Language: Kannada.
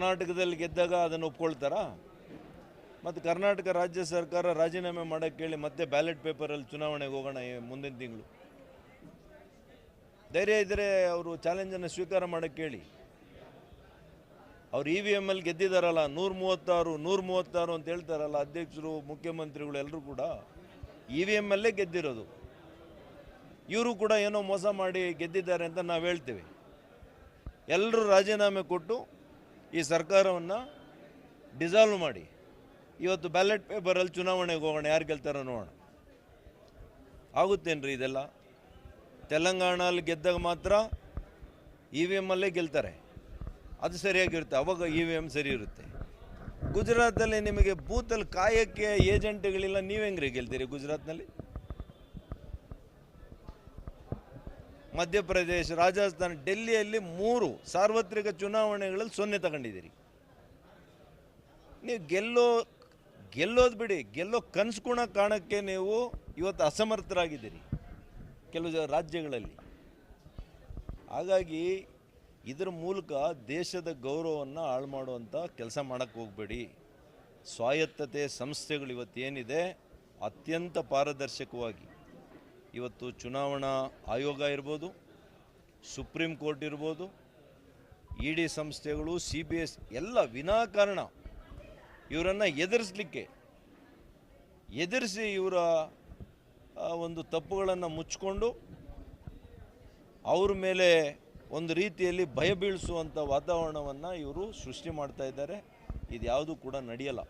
ಕರ್ನಾಟಕದಲ್ಲಿ ಗೆದ್ದಾಗ ಅದನ್ನು ಒಪ್ಕೊಳ್ತಾರಾ? ಮತ್ತು ಕರ್ನಾಟಕ ರಾಜ್ಯ ಸರ್ಕಾರ ರಾಜೀನಾಮೆ ಮಾಡೋಕ್ಕೆ ಹೇಳಿ ಮತ್ತೆ ಬ್ಯಾಲೆಟ್ ಪೇಪರಲ್ಲಿ ಚುನಾವಣೆಗೆ ಹೋಗೋಣ ಮುಂದಿನ ತಿಂಗಳು. ಧೈರ್ಯ ಇದ್ದರೆ ಅವರು ಚಾಲೆಂಜನ್ನು ಸ್ವೀಕಾರ ಮಾಡೋಕ್ಕೆ ಹೇಳಿ ಅವ್ರು ಇ ವಿ ಎಂ ಅಲ್ಲಿ ಗೆದ್ದಿದ್ದಾರಲ್ಲ ನೂರ ಮೂವತ್ತಾರು ನೂರ ಮೂವತ್ತಾರು ಅಂತ ಹೇಳ್ತಾರಲ್ಲ ಅಧ್ಯಕ್ಷರು, ಮುಖ್ಯಮಂತ್ರಿಗಳು ಎಲ್ಲರೂ ಕೂಡ ಇ ವಿ ಎಂ ಅಲ್ಲೇ ಗೆದ್ದಿರೋದು. ಇವರು ಕೂಡ ಏನೋ ಮೋಸ ಮಾಡಿ ಗೆದ್ದಿದ್ದಾರೆ ಅಂತ ನಾವು ಹೇಳ್ತೇವೆ. ಎಲ್ಲರೂ ರಾಜೀನಾಮೆ ಕೊಟ್ಟು ಈ ಸರ್ಕಾರವನ್ನು ಡಿಸಾಲ್ವ್ ಮಾಡಿ. ಇವತ್ತು ಬ್ಯಾಲೆಟ್ ಪೇಪರಲ್ಲಿ ಚುನಾವಣೆಗೆ ಹೋಗೋಣ, ಯಾರು ಗೆಲ್ತಾರೋ ನೋಡೋಣ. ಆಗುತ್ತೇನ್ರಿ ಇದೆಲ್ಲ? ತೆಲಂಗಾಣಲ್ಲಿ ಗೆದ್ದಾಗ ಮಾತ್ರ ಇ ವಿ ಎಮ್ಮಲ್ಲೇ ಗೆಲ್ತಾರೆ. ಅದು ಸರಿಯಾಗಿರುತ್ತೆ ಅವಾಗ ಇ ವಿ ಎಂ ಸರಿ ಇರುತ್ತೆ. ಗುಜರಾತಲ್ಲಿ ನಿಮಗೆ ಬೂತಲ್ಲಿ ಕಾಯಕ್ಕೆ ಏಜೆಂಟ್ಗಳಿಲ್ಲ ನೀವು ಹೆಂಗ್ರಿ ಗೆಲ್ತೀರಿ ಗುಜರಾತ್ನಲ್ಲಿ? ಮಧ್ಯಪ್ರದೇಶ, ರಾಜಸ್ಥಾನ, ಡೆಲ್ಲಿಯಲ್ಲಿ ಮೂರು ಸಾರ್ವತ್ರಿಕ ಚುನಾವಣೆಗಳಲ್ಲಿ ಸೊನ್ನೆ ತಗೊಂಡಿದ್ದೀರಿ. ನೀವು ಗೆಲ್ಲೋ, ಗೆಲ್ಲೋದು ಬಿಡಿ, ಗೆಲ್ಲೋ ಕನಸು ಕಾರಣಕ್ಕೆ ಕಾಣಕ್ಕೆ ನೀವು ಇವತ್ತು ಅಸಮರ್ಥರಾಗಿದ್ದೀರಿ ಕೆಲವು ರಾಜ್ಯಗಳಲ್ಲಿ. ಹಾಗಾಗಿ ಇದರ ಮೂಲಕ ದೇಶದ ಗೌರವವನ್ನು ಹಾಳು ಮಾಡುವಂಥ ಕೆಲಸ ಮಾಡೋಕ್ಕೆ ಹೋಗಬೇಡಿ. ಸ್ವಾಯತ್ತತೆ ಸಂಸ್ಥೆಗಳು ಇವತ್ತೇನಿದೆ, ಅತ್ಯಂತ ಪಾರದರ್ಶಕವಾಗಿ. ಇವತ್ತು ಚುನಾವಣಾ ಆಯೋಗ ಇರ್ಬೋದು, ಸುಪ್ರೀಂ ಕೋರ್ಟ್ ಇರ್ಬೋದು ಇ ಡಿ ಸಂಸ್ಥೆಗಳು, ಸಿ ಬಿ ಎಸ್ ಎಲ್ಲ ವಿನಾಕಾರಣ ಇವರನ್ನು ಎದುರಿಸಲಿಕ್ಕೆ, ಎದುರಿಸಿ ಇವರ ಒಂದು ತಪ್ಪುಗಳನ್ನು ಮುಚ್ಚಿಕೊಂಡು ಅವ್ರ ಮೇಲೆ ಒಂದು ರೀತಿಯಲ್ಲಿ ಭಯ ಬೀಳಿಸುವಂಥ ವಾತಾವರಣವನ್ನು ಇವರು ಸೃಷ್ಟಿ ಮಾಡ್ತಾ ಇದ್ದಾರೆ. ಇದು ಯಾವುದೂ ಕೂಡ ನಡೆಯಲ್ಲ.